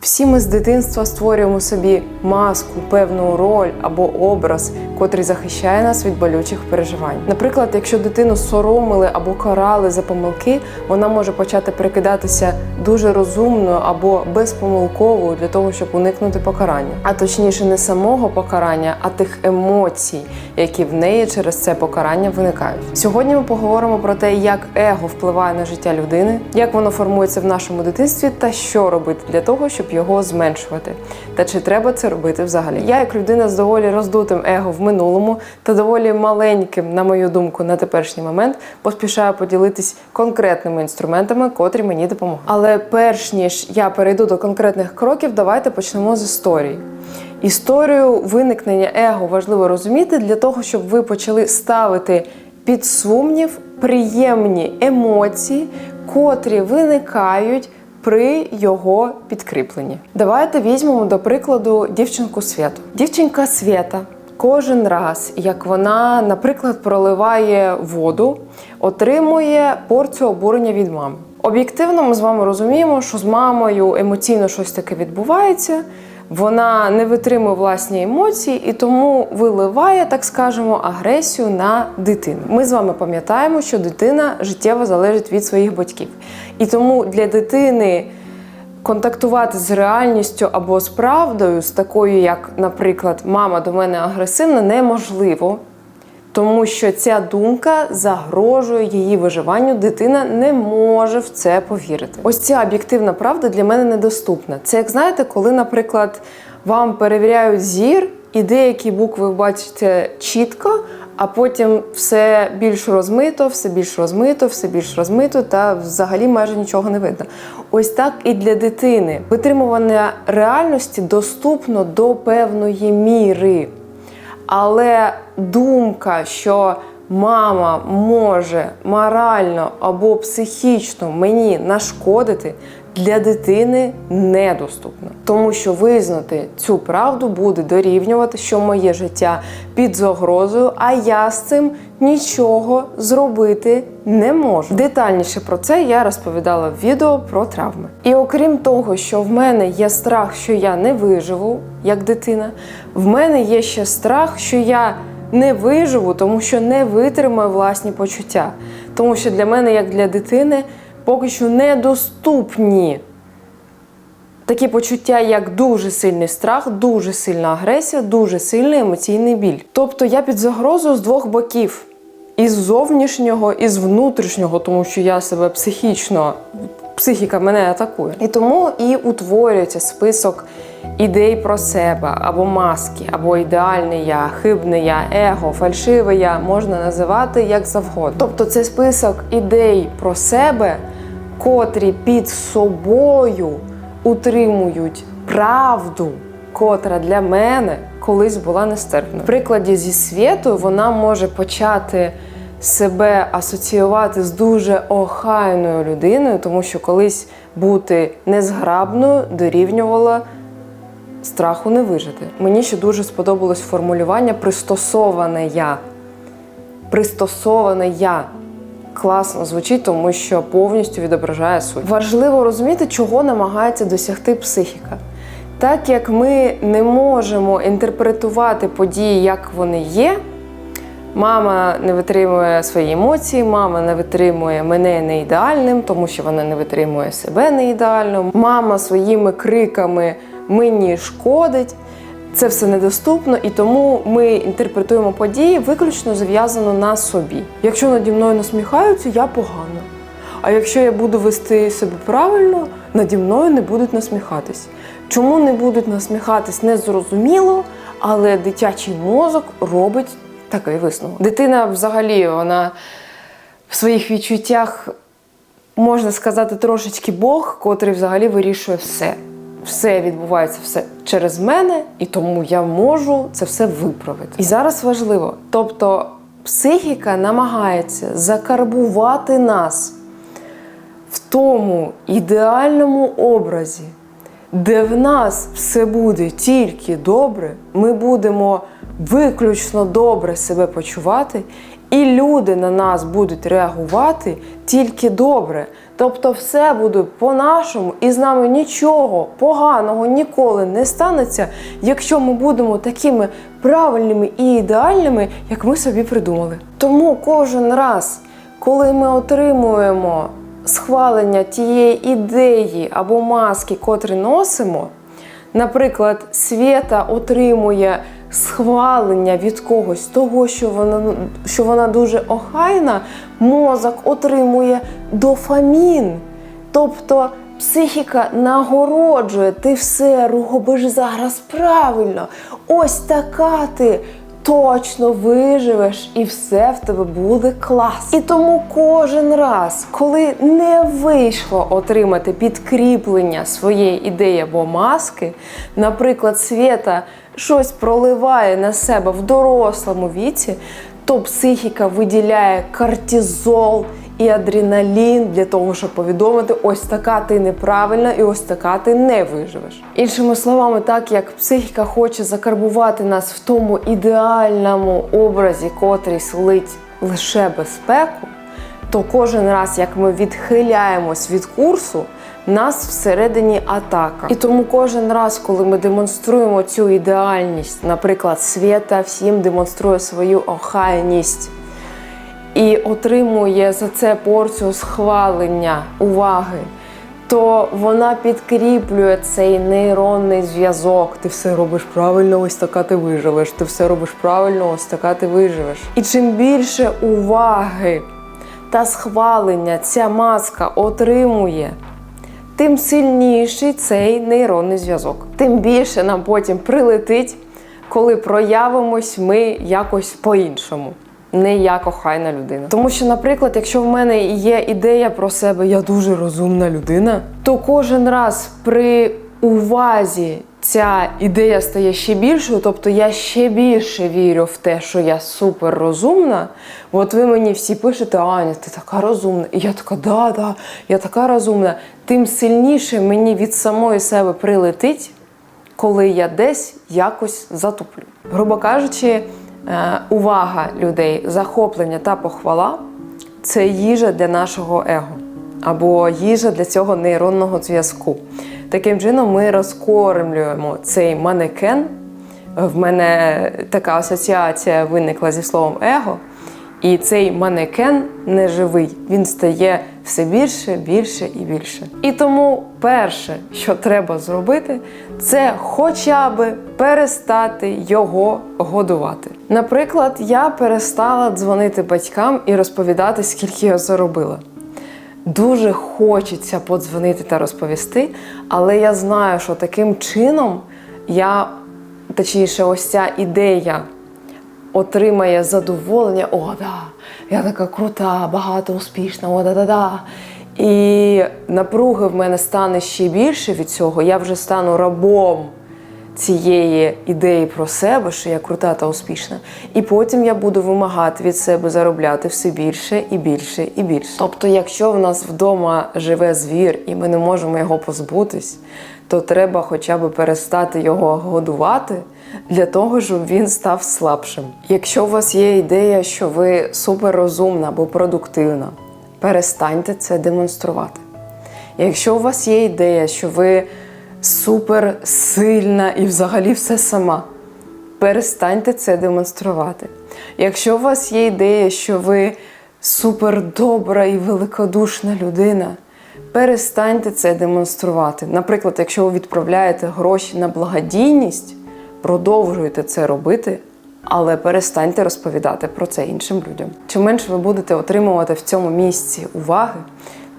Всі ми з дитинства створюємо собі маску, певну роль або образ, котрий захищає нас від болючих переживань. Наприклад, якщо дитину соромили або карали за помилки, вона може почати прикидатися дуже розумною або безпомилковою для того, щоб уникнути покарання. А точніше, не самого покарання, а тих емоцій, які в неї через це покарання виникають. Сьогодні ми поговоримо про те, як его впливає на життя людини, як воно формується в нашому дитинстві, та що робити для того, щоб його зменшувати. Та чи треба це робити взагалі? Я, як людина з доволі роздутим его в минулому та доволі маленьким, на мою думку, на теперішній момент, поспішаю поділитись конкретними інструментами, котрі мені допомагають. Але перш ніж я перейду до конкретних кроків, давайте почнемо з історії. Історію виникнення его важливо розуміти для того, щоб ви почали ставити під сумнів приємні емоції, котрі виникають при його підкріпленні. Давайте візьмемо до прикладу дівчинку Святу. Дівчинка Свята кожен раз, як вона, наприклад, проливає воду, отримує порцію обурення від мами. Об'єктивно, ми з вами розуміємо, що з мамою емоційно щось таке відбувається. Вона не витримує власні емоції і тому виливає, так скажемо, агресію на дитину. Ми з вами пам'ятаємо, що дитина життєво залежить від своїх батьків. І тому для дитини контактувати з реальністю або з правдою, з такою, як, наприклад, мама до мене агресивна, неможливо. Тому що ця думка загрожує її виживанню, дитина не може в це повірити. Ось ця об'єктивна правда для мене недоступна. Це як знаєте, коли, наприклад, вам перевіряють зір, і деякі букви ви бачите чітко, а потім все більш розмито, все більш розмито, все більш розмито, та взагалі майже нічого не видно. Ось так і для дитини витримування реальності доступно до певної міри. Але думка, що мама може морально або психічно мені нашкодити, для дитини недоступна. Тому що визнати цю правду буде дорівнювати, що моє життя під загрозою, а я з цим нічого зробити не можу. Детальніше про це я розповідала в відео про травми. І окрім того, що в мене є страх, що я не виживу як дитина, в мене є ще страх, що я не виживу, тому що не витримаю власні почуття. Тому що для мене, як для дитини, поки що недоступні такі почуття, як дуже сильний страх, дуже сильна агресія, дуже сильний емоційний біль. Тобто я під загрозою з двох боків. Із зовнішнього, і з внутрішнього, тому що я себе психічно, психіка мене атакує. І тому і утворюється список ідей про себе, або маски, або ідеальне я, хибне я, его, фальшиве я можна називати як завгодно. Тобто це список ідей про себе, котрі під собою утримують правду, котра для мене колись була нестерпною. В прикладі зі світою вона може почати себе асоціювати з дуже охайною людиною, тому що колись бути незграбною дорівнювала страху не вижити. Мені ще дуже сподобалось формулювання пристосоване я. Пристосоване я. Класно звучить, тому що повністю відображає суть. Важливо розуміти, чого намагається досягти психіка. Так як ми не можемо інтерпретувати події, як вони є, мама не витримує свої емоції, мама не витримує мене не ідеальним, тому що вона не витримує себе не ідеально. Мама своїми криками мені шкодить. Це все недоступно, і тому ми інтерпретуємо події виключно зав'язано на собі. Якщо наді мною насміхаються, я погана. А якщо я буду вести себе правильно, наді мною не будуть насміхатись. Чому не будуть насміхатись, не зрозуміло, але дитячий мозок робить такий висновок. Дитина взагалі вона в своїх відчуттях, можна сказати, трошечки Бог, котрий взагалі вирішує все. Все відбувається все через мене, і тому я можу це все виправити. І зараз важливо, тобто психіка намагається закарбувати нас в тому ідеальному образі, де в нас все буде тільки добре, ми будемо виключно добре себе почувати, і люди на нас будуть реагувати тільки добре. Тобто все буде по-нашому, і з нами нічого поганого ніколи не станеться, якщо ми будемо такими правильними і ідеальними, як ми собі придумали. Тому кожен раз, коли ми отримуємо схвалення тієї ідеї або маски, котрі носимо, Наприклад, Свєта отримує схвалення від когось того, що вона, що вона дуже охайна, мозок отримує дофамін. Тобто психіка нагороджує, ти все робиш зараз правильно. Ось така ти точно виживеш і все в тебе буде клас. І тому кожен раз, коли не вийшло отримати підкріплення своєї ідеї або маски, наприклад, свята щось проливає на себе в дорослому віці, то психіка виділяє кортизол і адреналін для того, щоб повідомити, ось така ти неправильна і ось така ти не виживеш. Іншими словами, так як психіка хоче закарбувати нас в тому ідеальному образі, котрий сулить лише безпеку, то кожен раз, як ми відхиляємось від курсу, нас всередині атака. І тому кожен раз, коли ми демонструємо цю ідеальність, наприклад, Свєта всім демонструє свою охайність і отримує за це порцію схвалення, уваги, то вона підкріплює цей нейронний зв'язок. Ти все робиш правильно, ось така ти виживеш. Ти все робиш правильно, ось така ти виживеш. І чим більше уваги та схвалення ця маска отримує, тим сильніший цей нейронний зв'язок. Тим більше нам потім прилетить, коли проявимось ми якось по-іншому. Не як охайна людина. Тому що, наприклад, якщо в мене є ідея про себе, я дуже розумна людина, то кожен раз при увазі ця ідея стає ще більшою, тобто я ще більше вірю в те, що я супер розумна. От ви мені всі пишете, Аня, ти така розумна. І я така, да, да, я така розумна. Тим сильніше мені від самої себе прилетить, коли я десь якось затуплю. Грубо кажучи, увага людей, захоплення та похвала це їжа для нашого его або їжа для цього нейронного зв'язку. Таким чином, ми розкормлюємо цей манекен. В мене така асоціація виникла зі словом его. І цей манекен неживий, він стає все більше, більше і більше. І тому перше, що треба зробити, це хоча б перестати його годувати. Наприклад, я перестала дзвонити батькам і розповідати, скільки я заробила. Дуже хочеться подзвонити та розповісти, але я знаю, що таким чином я, точніше, ось ця ідея отримає задоволення. О, да, я така крута, багато успішна, о, да-да-да. І напруги в мене стане ще більше від цього. Я вже стану рабом цієї ідеї про себе, що я крута та успішна. І потім я буду вимагати від себе заробляти все більше і більше і більше. Тобто, якщо в нас вдома живе звір і ми не можемо його позбутись, то треба хоча б перестати його годувати для того, щоб він став слабшим. Якщо у вас є ідея, що ви суперрозумна або продуктивна, перестаньте це демонструвати. Якщо у вас є ідея, що ви супер сильна і взагалі все сама, перестаньте це демонструвати. Якщо у вас є ідея, що ви супер добра і великодушна людина, перестаньте це демонструвати. Наприклад, якщо ви відправляєте гроші на благодійність, продовжуйте це робити. Але перестаньте розповідати про це іншим людям. Чим менше ви будете отримувати в цьому місці уваги,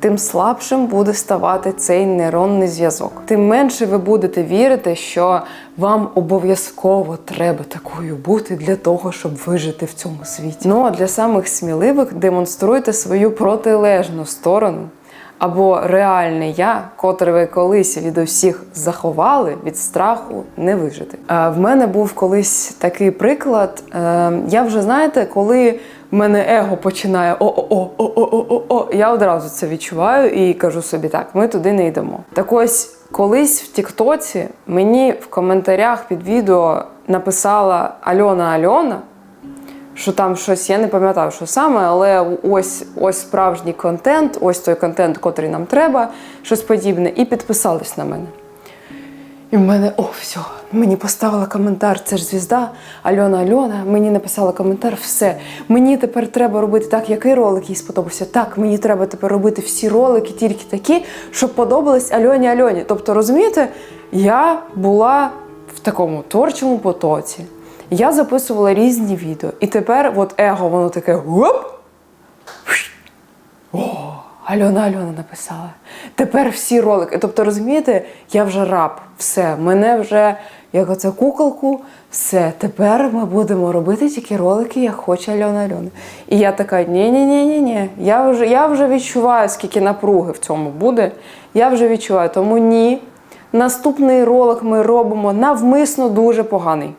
тим слабшим буде ставати цей нейронний зв'язок. Тим менше ви будете вірити, що вам обов'язково треба такою бути для того, щоб вижити в цьому світі. Ну а для самих сміливих демонструйте свою протилежну сторону. Або реальне я, котре ви колись від усіх заховали від страху не вижити. А в мене був колись такий приклад. Е, Я вже знаєте, коли в мене его починає о-о-о-о-о-о-о, я одразу це відчуваю і кажу собі так: ми туди не йдемо. Так ось колись в Тіктоці мені в коментарях під відео написала Альона Альона, що там щось, я не пам'ятаю, що саме, але ось ось справжній контент, ось той контент, котрий нам треба, щось подібне, і підписались на мене. І в мене, о, все, мені поставила коментар, це ж звізда, Альона Альона, мені написала коментар, все. Мені тепер треба робити так, який ролик їй сподобався. Так, мені треба тепер робити всі ролики тільки такі, щоб подобались Альоні Альоні. Тобто, розумієте, я була в такому творчому потоці. Я записувала різні відео. І тепер от его, воно таке гоп, о, Альона Альона написала. Тепер всі ролики. Тобто, розумієте, я вже раб, все, мене вже як оце куколку, все. Тепер ми будемо робити тільки ролики, як хоче Альона Альона. І я така: ні ні ні ні ні Я вже, я вже відчуваю, скільки напруги в цьому буде. Я вже відчуваю, тому ні. Наступний ролик ми робимо навмисно дуже поганий.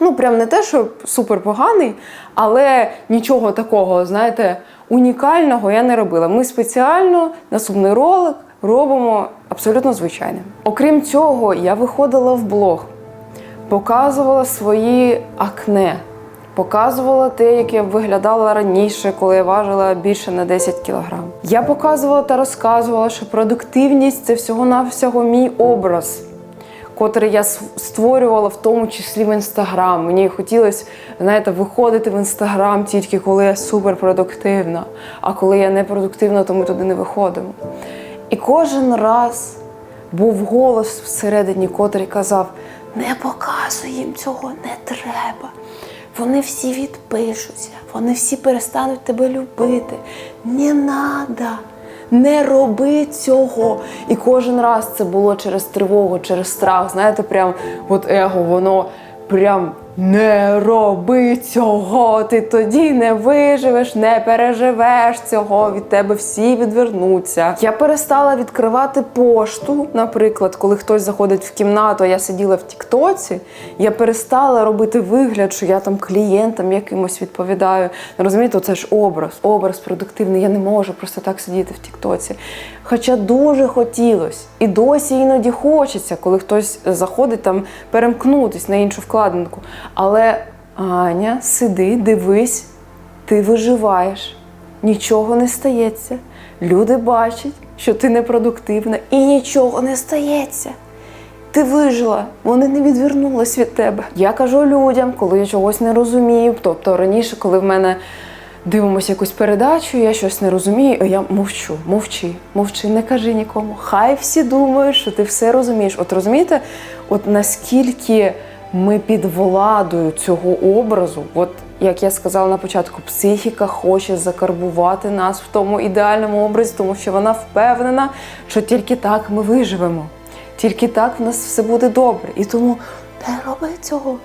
Ну, прям не те, що супер поганий, але нічого такого, знаєте, унікального я не робила. Ми спеціально наступний ролик робимо абсолютно звичайним. Окрім цього, я виходила в блог, показувала свої акне, показувала те, як я виглядала раніше, коли я важила більше на 10 кілограм. Я показувала та розказувала, що продуктивність це всього-навсього мій образ котрий я створювала в тому числі в інстаграм. Мені хотілося, знаєте, виходити в інстаграм тільки коли я суперпродуктивна, а коли я не продуктивна, то ми туди не виходимо. І кожен раз був голос всередині, котрий казав: не показуй їм цього, не треба. Вони всі відпишуться, вони всі перестануть тебе любити. Не надо. Не роби цього. І кожен раз це було через тривогу, через страх. Знаєте, прям от его, воно прям не роби цього. Ти тоді не виживеш, не переживеш цього. Від тебе всі відвернуться. Я перестала відкривати пошту, наприклад, коли хтось заходить в кімнату, а я сиділа в Тіктоці. Я перестала робити вигляд, що я там клієнтам якимось відповідаю. Розумієте, це ж образ, образ продуктивний. Я не можу просто так сидіти в Тіктоці. Хоча дуже хотілося. І досі іноді хочеться, коли хтось заходить там перемкнутись на іншу вкладинку. Але Аня, сиди, дивись, ти виживаєш, нічого не стається. Люди бачать, що ти непродуктивна, і нічого не стається. Ти вижила, вони не відвернулись від тебе. Я кажу людям, коли я чогось не розумію. Тобто раніше, коли в мене дивимося якусь передачу, я щось не розумію, я мовчу, мовчи, мовчи, не кажи нікому. Хай всі думають, що ти все розумієш. От розумієте, от наскільки ми під владою цього образу, от як я сказала на початку, психіка хоче закарбувати нас в тому ідеальному образі, тому що вона впевнена, що тільки так ми виживемо. Тільки так в нас все буде добре. І тому не роби цього.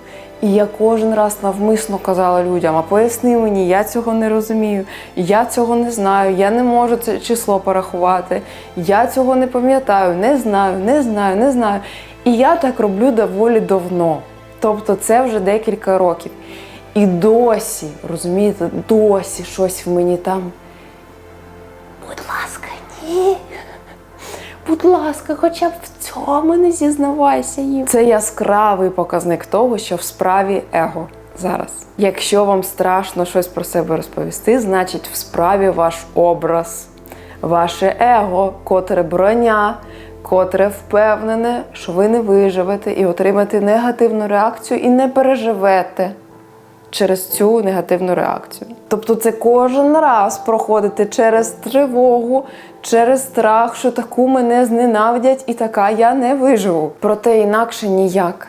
І я кожен раз навмисно казала людям: а поясни мені, я цього не розумію, я цього не знаю, я не можу це число порахувати, я цього не пам'ятаю, не знаю, не знаю, не знаю. І я так роблю доволі давно. Тобто це вже декілька років. І досі, розумієте, досі щось в мені там. Будь ласка, ні. Будь ласка, хоча б в цьому не зізнавайся їм. Це яскравий показник того, що в справі его зараз. Якщо вам страшно щось про себе розповісти, значить в справі ваш образ, ваше его, котре броня, котре впевнене, що ви не виживете і отримаєте негативну реакцію і не переживете через цю негативну реакцію. Тобто це кожен раз проходити через тривогу, через страх, що таку мене зненавидять і така я не виживу. Проте інакше ніяк.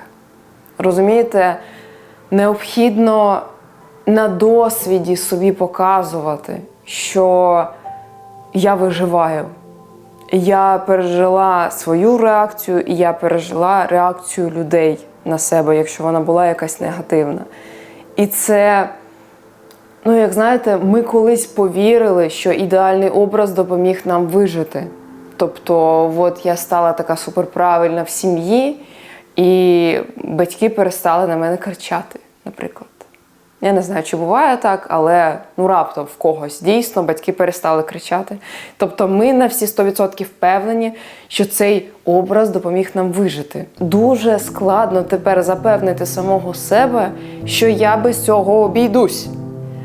Розумієте, необхідно на досвіді собі показувати, що я виживаю. Я пережила свою реакцію, і я пережила реакцію людей на себе, якщо вона була якась негативна. І це, ну як знаєте, ми колись повірили, що ідеальний образ допоміг нам вижити. Тобто, от я стала така суперправильна в сім'ї, і батьки перестали на мене кричати, наприклад. Я не знаю, чи буває так, але ну раптом в когось дійсно батьки перестали кричати. Тобто ми на всі 100% впевнені, що цей образ допоміг нам вижити. Дуже складно тепер запевнити самого себе, що я без цього обійдусь.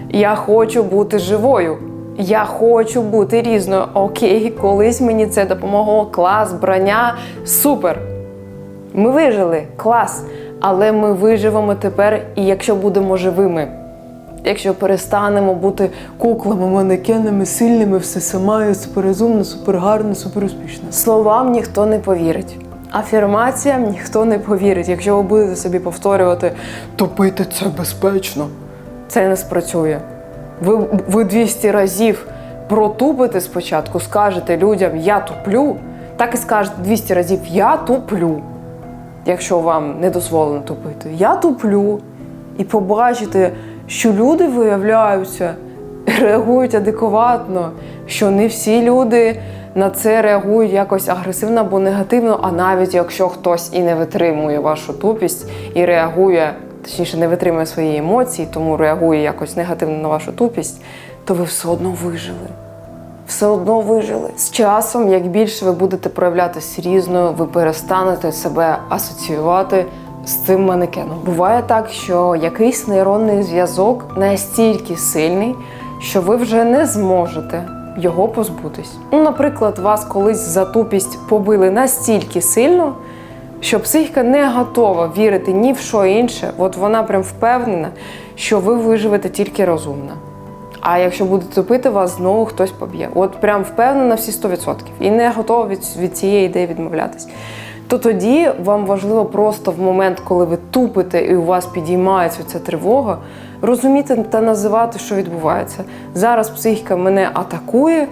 Я хочу бути живою. Я хочу бути різною. Окей, колись мені це допомогло. Клас, броня, супер. Ми вижили, клас. Але ми виживемо тепер, і якщо будемо живими. Якщо перестанемо бути куклами, манекенами, сильними, все сама, суперрозумна, супергарна, суперуспішна. Словам ніхто не повірить. Афірмаціям ніхто не повірить. Якщо ви будете собі повторювати топити це безпечно, це не спрацює. Ви, ви 200 разів протупите спочатку, скажете людям Я туплю, так і скажете 200 разів Я туплю якщо вам не дозволено тупити. Я туплю і побачите, що люди виявляються, реагують адекватно, що не всі люди на це реагують якось агресивно або негативно, а навіть якщо хтось і не витримує вашу тупість і реагує, точніше, не витримує свої емоції, тому реагує якось негативно на вашу тупість, то ви все одно вижили все одно вижили. З часом, як більше ви будете проявлятись різною, ви перестанете себе асоціювати з цим манекеном. Буває так, що якийсь нейронний зв'язок настільки сильний, що ви вже не зможете його позбутись. Ну, наприклад, вас колись за тупість побили настільки сильно. Що психіка не готова вірити ні в що інше, от вона прям впевнена, що ви виживете тільки розумно. А якщо будете тупити, вас знову хтось поб'є. От прям впевнена всі 100%. І не готова від, від цієї ідеї відмовлятись. То тоді вам важливо просто в момент, коли ви тупите і у вас підіймається ця тривога, розуміти та називати, що відбувається. Зараз психіка мене атакує,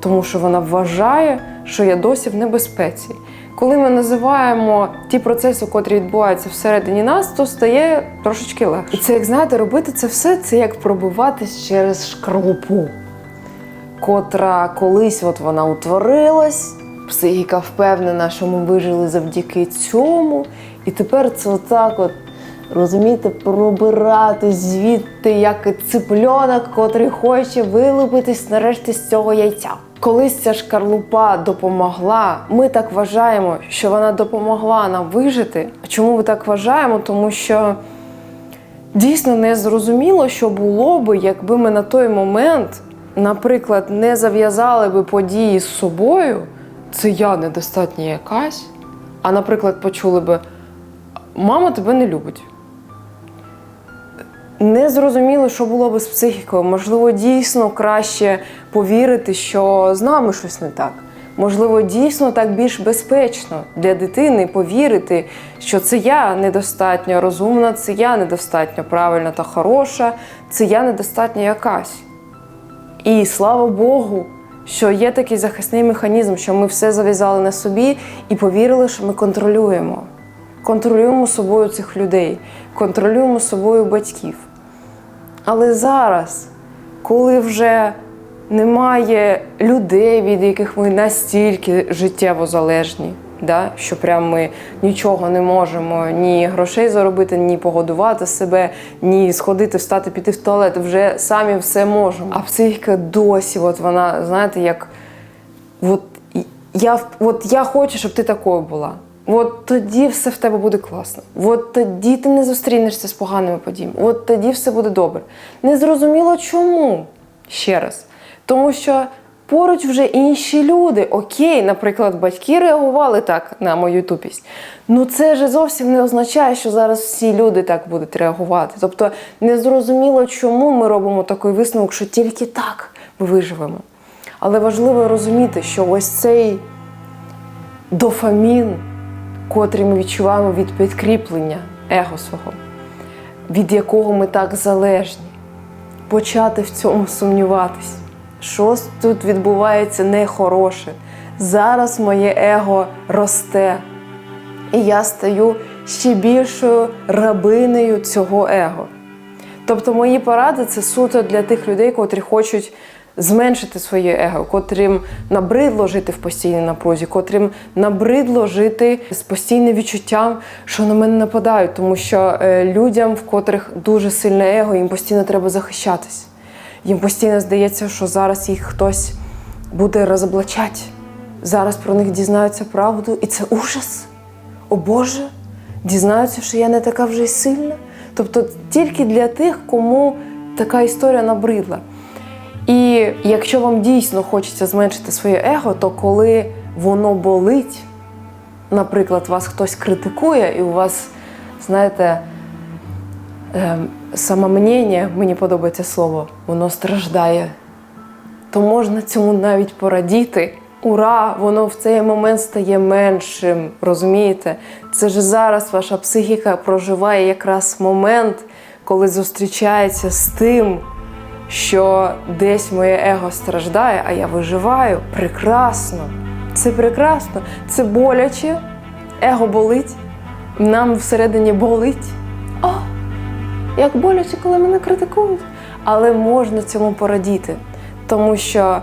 тому що вона вважає, що я досі в небезпеці. Коли ми називаємо ті процеси, котрі відбуваються всередині нас, то стає трошечки легше. І це, як знаєте, робити це все це як пробиватись через шкарлупу, котра колись от вона утворилась. Психіка впевнена, що ми вижили завдяки цьому. І тепер це отак, от, розумієте, пробиратись звідти, як цыпленок, котрий хоче вилупитись нарешті з цього яйця. Колись ця шкарлупа допомогла. Ми так вважаємо, що вона допомогла нам вижити. А чому ми так вважаємо? Тому що дійсно не зрозуміло, що було би, якби ми на той момент, наприклад, не зав'язали би події з собою. Це я недостатня якась. А, наприклад, почули би, мама тебе не любить. Не зрозуміло, що було би з психікою. Можливо, дійсно краще повірити, що з нами щось не так. Можливо, дійсно так більш безпечно для дитини повірити, що це я недостатньо розумна, це я недостатньо правильна та хороша, це я недостатньо якась. І слава Богу, що є такий захисний механізм, що ми все зав'язали на собі і повірили, що ми контролюємо. Контролюємо собою цих людей, контролюємо собою батьків. Але зараз, коли вже немає людей, від яких ми настільки життєво залежні, да? що прям ми нічого не можемо ні грошей заробити, ні погодувати себе, ні сходити, встати, піти в туалет, вже самі все можемо. А психіка досі, от вона, знаєте, як от я, от я хочу, щоб ти такою була. От тоді все в тебе буде класно. От тоді ти не зустрінешся з поганими подіями. От тоді все буде добре. Незрозуміло чому. Ще раз. Тому що поруч вже інші люди. Окей, наприклад, батьки реагували так на мою тупість. Ну це ж зовсім не означає, що зараз всі люди так будуть реагувати. Тобто незрозуміло, чому ми робимо такий висновок, що тільки так ми виживемо. Але важливо розуміти, що ось цей дофамін, котрий ми відчуваємо від підкріплення его свого, від якого ми так залежні, почати в цьому сумніватись. Щось тут відбувається нехороше. Зараз моє его росте, і я стаю ще більшою рабинею цього его. Тобто мої поради це суто для тих людей, котрі хочуть зменшити своє его, котрим набридло жити в постійній напрузі, котрим набридло жити з постійним відчуттям, що на мене нападають, тому що е, людям, в котрих дуже сильне его, їм постійно треба захищатись. Їм постійно здається, що зараз їх хтось буде розоблачати. Зараз про них дізнаються правду, і це ужас. О Боже, дізнаються, що я не така вже й сильна. Тобто тільки для тих, кому така історія набридла. І якщо вам дійсно хочеться зменшити своє его, то коли воно болить, наприклад, вас хтось критикує, і у вас, знаєте, ем, самомнення, мені подобається слово, воно страждає, то можна цьому навіть порадіти. Ура! Воно в цей момент стає меншим. Розумієте? Це ж зараз ваша психіка проживає якраз момент, коли зустрічається з тим, що десь моє его страждає, а я виживаю. Прекрасно! Це прекрасно, це боляче, его болить, нам всередині болить. О, як боляче, коли мене критикують. Але можна цьому порадіти, тому що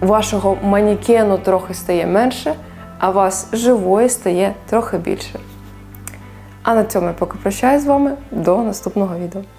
вашого манікену трохи стає менше, а вас живої стає трохи більше. А на цьому я поки прощаюсь з вами до наступного відео.